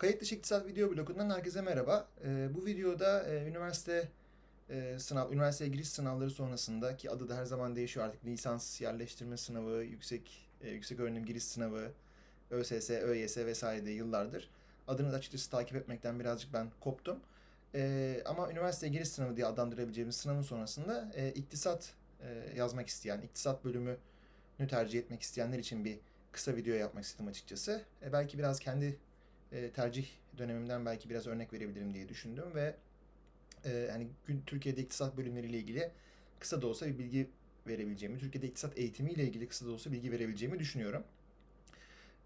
Kayıt dışı iktisat video blogundan herkese merhaba. Ee, bu videoda e, üniversite e, sınav, üniversiteye giriş sınavları sonrasında ki adı da her zaman değişiyor artık lisans yerleştirme sınavı, yüksek e, yüksek öğrenim giriş sınavı, ÖSS, ÖYS vesaire de yıllardır. Adını açıkçası takip etmekten birazcık ben koptum. E, ama üniversiteye giriş sınavı diye adlandırabileceğimiz sınavın sonrasında e, iktisat e, yazmak isteyen, iktisat bölümünü tercih etmek isteyenler için bir kısa video yapmak istedim açıkçası. E, belki biraz kendi e, tercih dönemimden belki biraz örnek verebilirim diye düşündüm ve e, gün Türkiye'de iktisat bölümleriyle ilgili kısa da olsa bir bilgi verebileceğimi, Türkiye'de iktisat eğitimiyle ilgili kısa da olsa bilgi verebileceğimi düşünüyorum.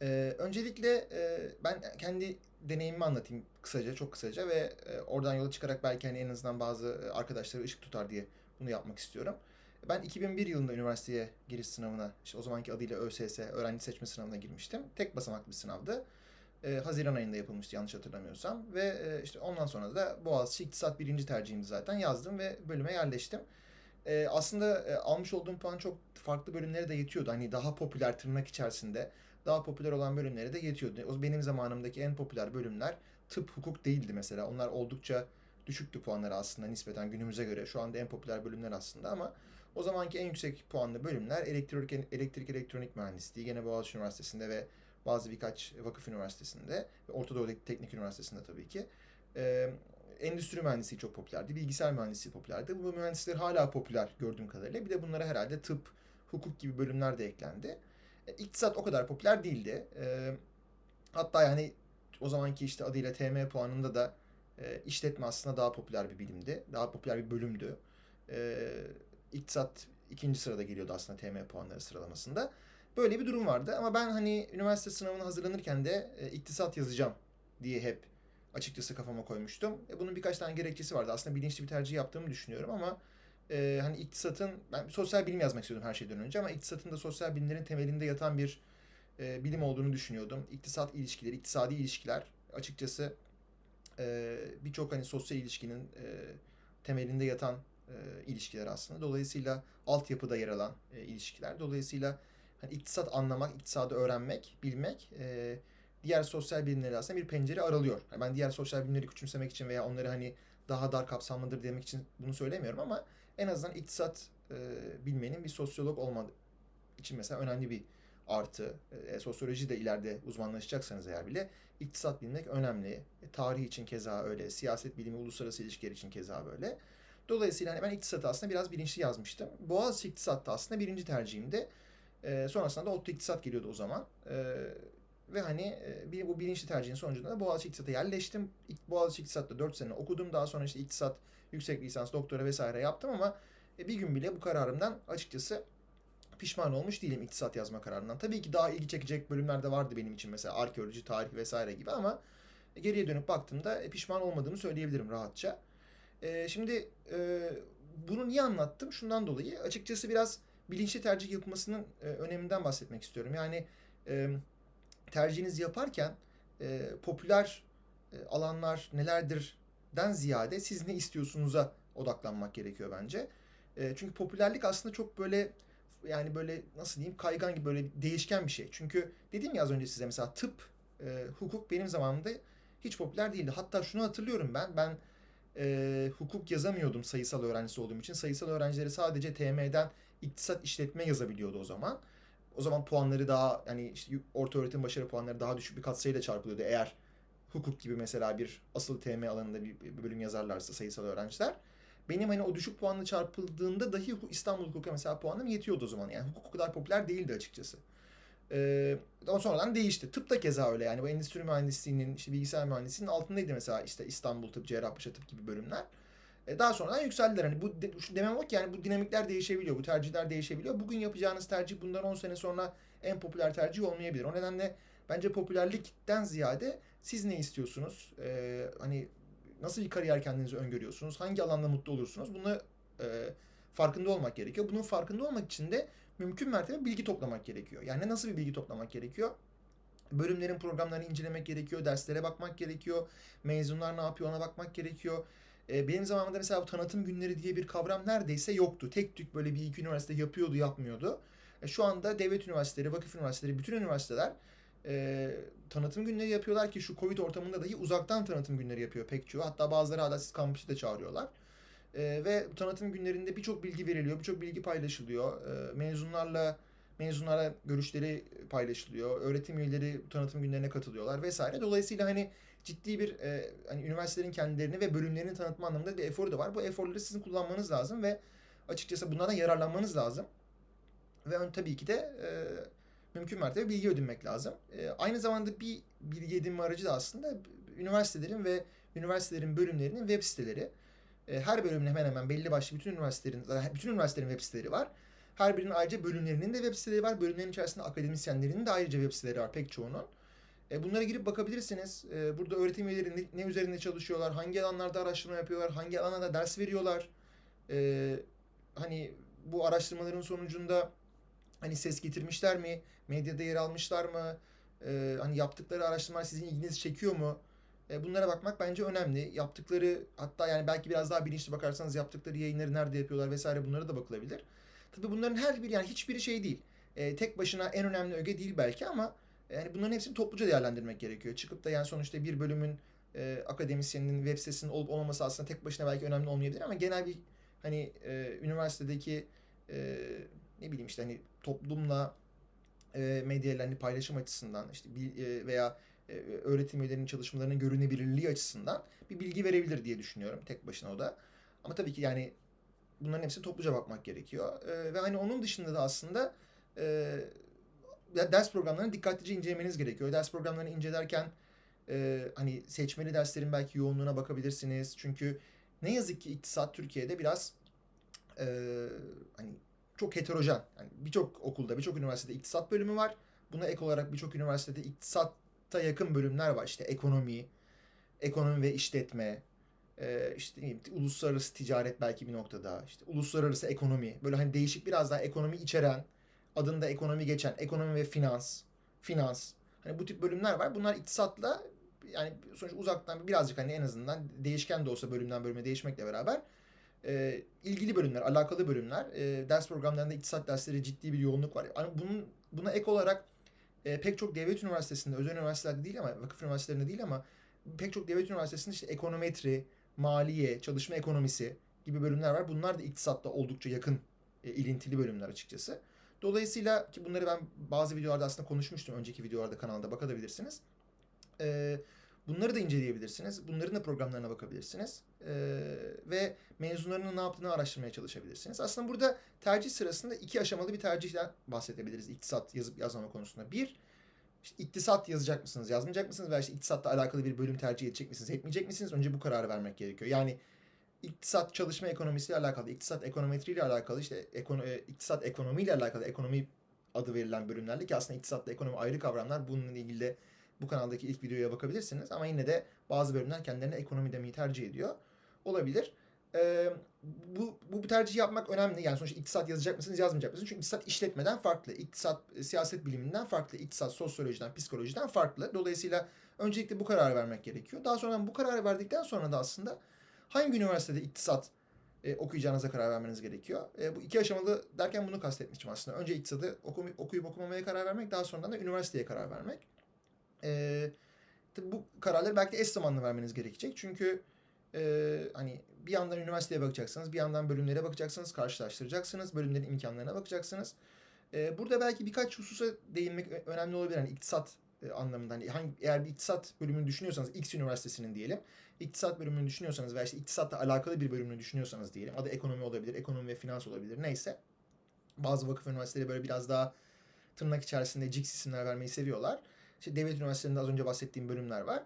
E, öncelikle e, ben kendi deneyimimi anlatayım kısaca, çok kısaca ve e, oradan yola çıkarak belki hani en azından bazı arkadaşları ışık tutar diye bunu yapmak istiyorum. Ben 2001 yılında üniversiteye giriş sınavına, işte o zamanki adıyla ÖSS, öğrenci seçme sınavına girmiştim. Tek basamaklı bir sınavdı e, Haziran ayında yapılmıştı yanlış hatırlamıyorsam. Ve e, işte ondan sonra da Boğaziçi İktisat birinci tercihimdi zaten. Yazdım ve bölüme yerleştim. E, aslında e, almış olduğum puan çok farklı bölümlere de yetiyordu. Hani daha popüler tırnak içerisinde daha popüler olan bölümlere de yetiyordu. O benim zamanımdaki en popüler bölümler tıp, hukuk değildi mesela. Onlar oldukça düşüktü puanları aslında nispeten günümüze göre. Şu anda en popüler bölümler aslında ama o zamanki en yüksek puanlı bölümler elektrik, elektrik elektronik mühendisliği gene Boğaziçi Üniversitesi'nde ve bazı birkaç vakıf üniversitesinde ve Orta Doğu Teknik Üniversitesi'nde tabii ki. E, endüstri mühendisliği çok popülerdi. Bilgisayar mühendisliği popülerdi. Bu mühendislikler hala popüler gördüğüm kadarıyla. Bir de bunlara herhalde tıp, hukuk gibi bölümler de eklendi. E, iktisat o kadar popüler değildi. E, hatta yani o zamanki işte adıyla TM puanında da e, işletme aslında daha popüler bir bilimdi. Daha popüler bir bölümdü. E, iktisat ikinci sırada geliyordu aslında TM puanları sıralamasında. Böyle bir durum vardı ama ben hani üniversite sınavına hazırlanırken de e, iktisat yazacağım diye hep açıkçası kafama koymuştum. E, bunun birkaç tane gerekçesi vardı. Aslında bilinçli bir tercih yaptığımı düşünüyorum ama e, hani iktisatın ben sosyal bilim yazmak istiyordum her şeyden önce ama iktisatın da sosyal bilimlerin temelinde yatan bir e, bilim olduğunu düşünüyordum. İktisat ilişkileri, iktisadi ilişkiler açıkçası e, birçok hani sosyal ilişkinin e, temelinde yatan e, ilişkiler aslında. Dolayısıyla altyapıda yer alan e, ilişkiler. Dolayısıyla hani iktisat anlamak, iktisadı öğrenmek, bilmek e, diğer sosyal bilimleri aslında bir pencere aralıyor. Yani ben diğer sosyal bilimleri küçümsemek için veya onları hani daha dar kapsamlıdır demek için bunu söylemiyorum ama en azından iktisat e, bilmenin bir sosyolog olmadığı için mesela önemli bir artı. E, sosyoloji de ileride uzmanlaşacaksanız eğer bile iktisat bilmek önemli. E, tarih için keza öyle, siyaset bilimi, uluslararası ilişkiler için keza böyle. Dolayısıyla hani ben iktisatı aslında biraz bilinçli yazmıştım. Boğaziçi iktisat da aslında birinci tercihimdi. E, sonrasında da ODTÜ İktisat geliyordu o zaman. E, ve hani e, bir, bu bilinçli tercihin sonucunda da Boğaziçi İktisat'a yerleştim. Boğaziçi İktisat'ta 4 sene okudum. Daha sonra işte iktisat, yüksek lisans, doktora vesaire yaptım ama e, bir gün bile bu kararımdan açıkçası pişman olmuş değilim iktisat yazma kararından. Tabii ki daha ilgi çekecek bölümler de vardı benim için mesela arkeoloji, tarih vesaire gibi ama geriye dönüp baktığımda e, pişman olmadığımı söyleyebilirim rahatça. E, şimdi e, bunu niye anlattım? Şundan dolayı açıkçası biraz bilinçli tercih yapılmasının e, öneminden bahsetmek istiyorum. Yani e, tercihinizi yaparken e, popüler e, alanlar nelerdir den ziyade siz ne istiyorsunuza odaklanmak gerekiyor bence. E, çünkü popülerlik aslında çok böyle yani böyle nasıl diyeyim kaygan gibi böyle değişken bir şey. Çünkü dedim ya az önce size mesela tıp, e, hukuk benim zamanımda hiç popüler değildi. Hatta şunu hatırlıyorum ben. Ben e, hukuk yazamıyordum sayısal öğrencisi olduğum için. Sayısal öğrencileri sadece TM'den iktisat işletme yazabiliyordu o zaman. O zaman puanları daha yani işte orta öğretim başarı puanları daha düşük bir katsayıyla çarpılıyordu eğer hukuk gibi mesela bir asıl TM alanında bir, bir bölüm yazarlarsa sayısal öğrenciler. Benim hani o düşük puanla çarpıldığında dahi İstanbul Hukuk'a mesela puanım yetiyordu o zaman. Yani hukuk o kadar popüler değildi açıkçası. Ee, ama sonradan değişti. Tıp da keza öyle yani bu endüstri mühendisliğinin, işte bilgisayar mühendisliğinin altındaydı mesela işte İstanbul Tıp, Cerrahpaşa Tıp gibi bölümler. E, daha sonradan yükseldiler. Hani bu demem o ki yani bu dinamikler değişebiliyor, bu tercihler değişebiliyor. Bugün yapacağınız tercih bundan 10 sene sonra en popüler tercih olmayabilir. O nedenle bence popülerlikten ziyade siz ne istiyorsunuz? Ee, hani nasıl bir kariyer kendinizi öngörüyorsunuz? Hangi alanda mutlu olursunuz? Bunu e, farkında olmak gerekiyor. Bunun farkında olmak için de mümkün mertebe bilgi toplamak gerekiyor. Yani nasıl bir bilgi toplamak gerekiyor? Bölümlerin programlarını incelemek gerekiyor, derslere bakmak gerekiyor, mezunlar ne yapıyor ona bakmak gerekiyor. E, benim zamanımda mesela bu tanıtım günleri diye bir kavram neredeyse yoktu. Tek tük böyle bir iki üniversite yapıyordu, yapmıyordu. E, şu anda devlet üniversiteleri, vakıf üniversiteleri, bütün üniversiteler e, tanıtım günleri yapıyorlar ki şu Covid ortamında dahi uzaktan tanıtım günleri yapıyor pek çoğu. Hatta bazıları hala siz kampüse de çağırıyorlar. E, ve tanıtım günlerinde birçok bilgi veriliyor, birçok bilgi paylaşılıyor. E, mezunlarla mezunlara görüşleri paylaşılıyor. Öğretim üyeleri tanıtım günlerine katılıyorlar vesaire. Dolayısıyla hani ciddi bir e, hani üniversitelerin kendilerini ve bölümlerini tanıtma anlamında bir eforu da var. Bu eforları sizin kullanmanız lazım ve açıkçası bunlardan yararlanmanız lazım. Ve ön- tabii ki de e, mümkün mertebe bilgi edinmek lazım. E, aynı zamanda bir bilgi edinme aracı da aslında üniversitelerin ve üniversitelerin bölümlerinin web siteleri. E, her bölümün hemen hemen belli başlı bütün üniversitelerin zaten bütün üniversitelerin web siteleri var. Her birinin ayrıca bölümlerinin de web siteleri var. Bölümlerin içerisinde akademisyenlerinin de ayrıca web siteleri var pek çoğunun. E, bunlara girip bakabilirsiniz. E, burada öğretim üyeleri ne, ne üzerinde çalışıyorlar, hangi alanlarda araştırma yapıyorlar, hangi alanlarda ders veriyorlar. E, hani bu araştırmaların sonucunda hani ses getirmişler mi, medyada yer almışlar mı, E, hani yaptıkları araştırmalar sizin ilginizi çekiyor mu? E, bunlara bakmak bence önemli. Yaptıkları hatta yani belki biraz daha bilinçli bakarsanız yaptıkları yayınları nerede yapıyorlar vesaire bunlara da bakılabilir. Tabii bunların her biri yani hiçbiri şey değil. E, tek başına en önemli öge değil belki ama yani bunların hepsini topluca değerlendirmek gerekiyor. Çıkıp da yani sonuçta bir bölümün e, akademisyeninin web sitesinin olup olmaması aslında tek başına belki önemli olmayabilir ama genel bir hani e, üniversitedeki e, ne bileyim işte hani toplumla e, medyayla paylaşım açısından işte bil, e, veya e, öğretim üyelerinin çalışmalarının görünebilirliği açısından bir bilgi verebilir diye düşünüyorum tek başına o da. Ama tabii ki yani bunların hepsine topluca bakmak gerekiyor. E, ve hani onun dışında da aslında e, ders programlarını dikkatlice incelemeniz gerekiyor. Ders programlarını incelerken e, hani seçmeli derslerin belki yoğunluğuna bakabilirsiniz. Çünkü ne yazık ki iktisat Türkiye'de biraz e, hani çok heterojen. Yani birçok okulda, birçok üniversitede iktisat bölümü var. Buna ek olarak birçok üniversitede iktisatta yakın bölümler var. İşte ekonomi, ekonomi ve işletme, e, işte ne bileyim, uluslararası ticaret belki bir noktada, işte uluslararası ekonomi. Böyle hani değişik biraz daha ekonomi içeren, adında ekonomi geçen, ekonomi ve finans, finans. Hani bu tip bölümler var. Bunlar iktisatla yani sonuç uzaktan birazcık hani en azından değişken de olsa bölümden bölüme değişmekle beraber e, ilgili bölümler, alakalı bölümler. E, ders programlarında iktisat dersleri ciddi bir yoğunluk var. Yani bunun buna ek olarak e, pek çok devlet üniversitesinde, özel üniversitelerde değil ama vakıf üniversitelerinde değil ama pek çok devlet üniversitesinde işte ekonometri, maliye, çalışma ekonomisi gibi bölümler var. Bunlar da iktisatla oldukça yakın e, ilintili bölümler açıkçası. Dolayısıyla ki bunları ben bazı videolarda aslında konuşmuştum. Önceki videolarda kanalda bakabilirsiniz. Ee, bunları da inceleyebilirsiniz. Bunların da programlarına bakabilirsiniz. Ee, ve mezunlarının ne yaptığını araştırmaya çalışabilirsiniz. Aslında burada tercih sırasında iki aşamalı bir tercihten bahsedebiliriz iktisat yazıp yazmama konusunda. Bir, işte iktisat yazacak mısınız, yazmayacak mısınız veya işte iktisatla alakalı bir bölüm tercih edecek misiniz, etmeyecek misiniz? Önce bu kararı vermek gerekiyor. Yani iktisat çalışma ekonomisiyle alakalı, iktisat ekonometriyle alakalı, işte ekono, e, iktisat ekonomiyle alakalı ekonomi adı verilen bölümlerle ki aslında iktisatla ekonomi ayrı kavramlar. Bununla ilgili de bu kanaldaki ilk videoya bakabilirsiniz. Ama yine de bazı bölümler kendilerine ekonomi demeyi tercih ediyor. Olabilir. Ee, bu, bu bu tercih yapmak önemli. Yani sonuçta iktisat yazacak mısınız, yazmayacak mısınız? Çünkü iktisat işletmeden farklı. İktisat e, siyaset biliminden farklı. İktisat sosyolojiden, psikolojiden farklı. Dolayısıyla öncelikle bu kararı vermek gerekiyor. Daha sonra bu kararı verdikten sonra da aslında hangi üniversitede iktisat e, okuyacağınıza karar vermeniz gerekiyor. E, bu iki aşamalı derken bunu kastetmiştim aslında. Önce iktisadı oku, okuyup okumamaya karar vermek, daha sonradan da üniversiteye karar vermek. E, tabii bu kararları belki eş zamanlı vermeniz gerekecek. Çünkü e, hani bir yandan üniversiteye bakacaksınız, bir yandan bölümlere bakacaksınız, karşılaştıracaksınız, bölümlerin imkanlarına bakacaksınız. E, burada belki birkaç hususa değinmek önemli olabilir. Yani iktisat e, anlamında hani hangi eğer bir iktisat bölümünü düşünüyorsanız X üniversitesinin diyelim. İktisat bölümünü düşünüyorsanız veya işte iktisatla alakalı bir bölümünü düşünüyorsanız diyelim. Adı ekonomi olabilir, ekonomi ve finans olabilir. Neyse. Bazı vakıf üniversiteleri böyle biraz daha tırnak içerisinde cix isimler vermeyi seviyorlar. İşte devlet üniversitelerinde az önce bahsettiğim bölümler var.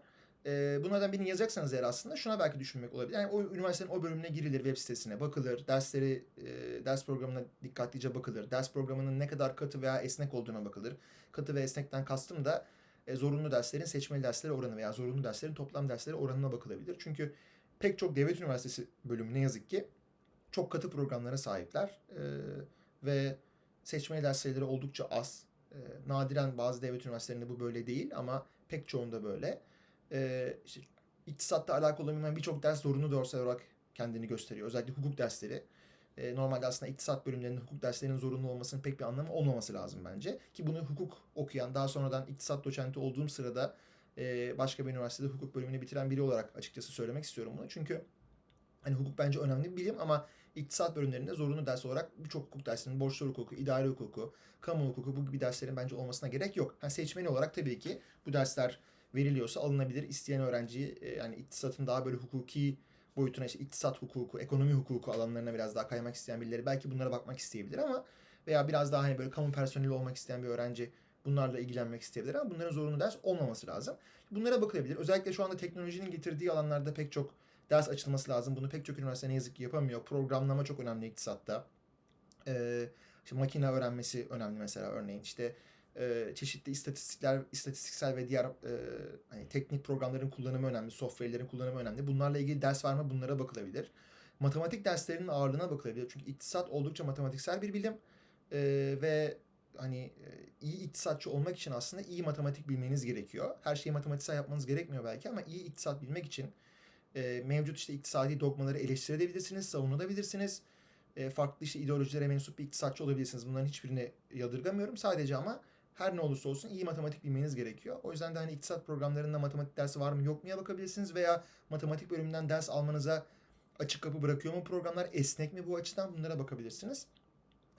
Ee, bunlardan birini yazacaksanız eğer aslında şuna belki düşünmek olabilir. Yani o üniversitenin o bölümüne girilir web sitesine bakılır. Dersleri, e, ders programına dikkatlice bakılır. Ders programının ne kadar katı veya esnek olduğuna bakılır. Katı ve esnekten kastım da e, zorunlu derslerin seçmeli dersleri oranı veya zorunlu derslerin toplam dersleri oranına bakılabilir. Çünkü pek çok devlet üniversitesi bölümü ne yazık ki çok katı programlara sahipler. E, ve seçmeli ders oldukça az. E, nadiren bazı devlet üniversitelerinde bu böyle değil ama pek çoğunda böyle. E, işte iktisatla alakalı olmayan birçok ders zorunlu ders olarak kendini gösteriyor. Özellikle hukuk dersleri. E, normalde aslında iktisat bölümlerinde hukuk derslerinin zorunlu olmasının pek bir anlamı olmaması lazım bence. Ki bunu hukuk okuyan, daha sonradan iktisat doçenti olduğum sırada e, başka bir üniversitede hukuk bölümünü bitiren biri olarak açıkçası söylemek istiyorum bunu. Çünkü hani hukuk bence önemli bir bilim ama iktisat bölümlerinde zorunlu ders olarak birçok hukuk dersinin borçlar hukuku, idare hukuku, kamu hukuku bu gibi derslerin bence olmasına gerek yok. Yani seçmeni olarak tabii ki bu dersler veriliyorsa alınabilir. İsteyen öğrenciyi e, yani iktisatın daha böyle hukuki boyutuna işte iktisat hukuku, ekonomi hukuku alanlarına biraz daha kaymak isteyen birileri belki bunlara bakmak isteyebilir ama veya biraz daha hani böyle kamu personeli olmak isteyen bir öğrenci bunlarla ilgilenmek isteyebilir ama bunların zorunlu ders olmaması lazım. Bunlara bakılabilir. Özellikle şu anda teknolojinin getirdiği alanlarda pek çok ders açılması lazım. Bunu pek çok üniversite ne yazık ki yapamıyor. Programlama çok önemli iktisatta. Ee, işte makine öğrenmesi önemli mesela örneğin. İşte e, çeşitli istatistikler, istatistiksel ve diğer e, hani teknik programların kullanımı önemli, software'lerin kullanımı önemli. Bunlarla ilgili ders var mı? Bunlara bakılabilir. Matematik derslerinin ağırlığına bakılabilir. Çünkü iktisat oldukça matematiksel bir bilim E, ve hani e, iyi iktisatçı olmak için aslında iyi matematik bilmeniz gerekiyor. Her şeyi matematiksel yapmanız gerekmiyor belki ama iyi iktisat bilmek için e, mevcut işte iktisadi dogmaları eleştirebilirsiniz, savunabilirsiniz. E, farklı işte ideolojilere mensup bir iktisatçı olabilirsiniz. Bunların hiçbirini yadırgamıyorum. Sadece ama her ne olursa olsun iyi matematik bilmeniz gerekiyor. O yüzden de hani iktisat programlarında matematik dersi var mı yok muya bakabilirsiniz veya matematik bölümünden ders almanıza açık kapı bırakıyor mu programlar esnek mi bu açıdan bunlara bakabilirsiniz.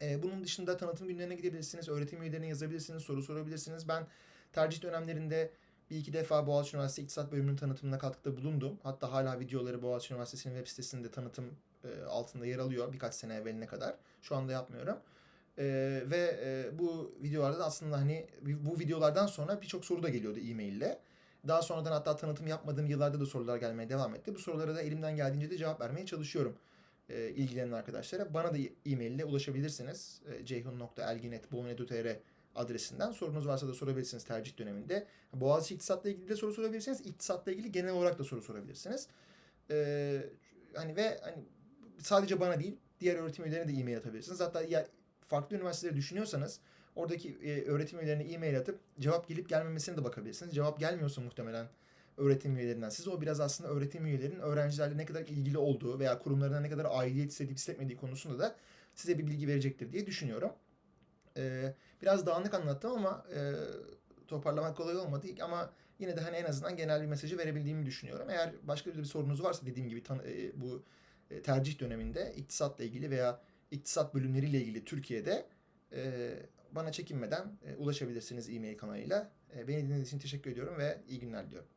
Ee, bunun dışında tanıtım günlerine gidebilirsiniz, öğretim üyelerine yazabilirsiniz, soru sorabilirsiniz. Ben tercih dönemlerinde bir iki defa Boğaziçi Üniversitesi İktisat Bölümünün tanıtımına katkıda bulundum. Hatta hala videoları Boğaziçi Üniversitesi'nin web sitesinde tanıtım e, altında yer alıyor birkaç sene evveline kadar. Şu anda yapmıyorum. E, ve e, bu videolarda da aslında hani bu videolardan sonra birçok soru da geliyordu e-maille. Daha sonradan hatta tanıtım yapmadığım yıllarda da sorular gelmeye devam etti. Bu sorulara da elimden geldiğince de cevap vermeye çalışıyorum e, ilgilenen arkadaşlara. Bana da e-mail ulaşabilirsiniz. E, ceyhun.elgin.boğun.edu.tr adresinden. Sorunuz varsa da sorabilirsiniz tercih döneminde. Boğaziçi İktisat'la ilgili de soru sorabilirsiniz. İktisat'la ilgili genel olarak da soru sorabilirsiniz. E, hani ve hani sadece bana değil diğer öğretim üyelerine de e-mail atabilirsiniz. Hatta ya, farklı üniversiteleri düşünüyorsanız oradaki e, öğretim üyelerine e-mail atıp cevap gelip gelmemesine de bakabilirsiniz. Cevap gelmiyorsa muhtemelen öğretim üyelerinden siz o biraz aslında öğretim üyelerinin öğrencilerle ne kadar ilgili olduğu veya kurumlarına ne kadar aidiyet hissedip hissetmediği konusunda da size bir bilgi verecektir diye düşünüyorum. Ee, biraz dağınık anlattım ama e, toparlamak kolay olmadı ama yine de hani en azından genel bir mesajı verebildiğimi düşünüyorum. Eğer başka bir sorunuz varsa dediğim gibi tan- e, bu e, tercih döneminde iktisatla ilgili veya iktisat bölümleriyle ilgili Türkiye'de e, bana çekinmeden e, ulaşabilirsiniz e-mail kanalıyla. E, beni dinlediğiniz için teşekkür ediyorum ve iyi günler diliyorum.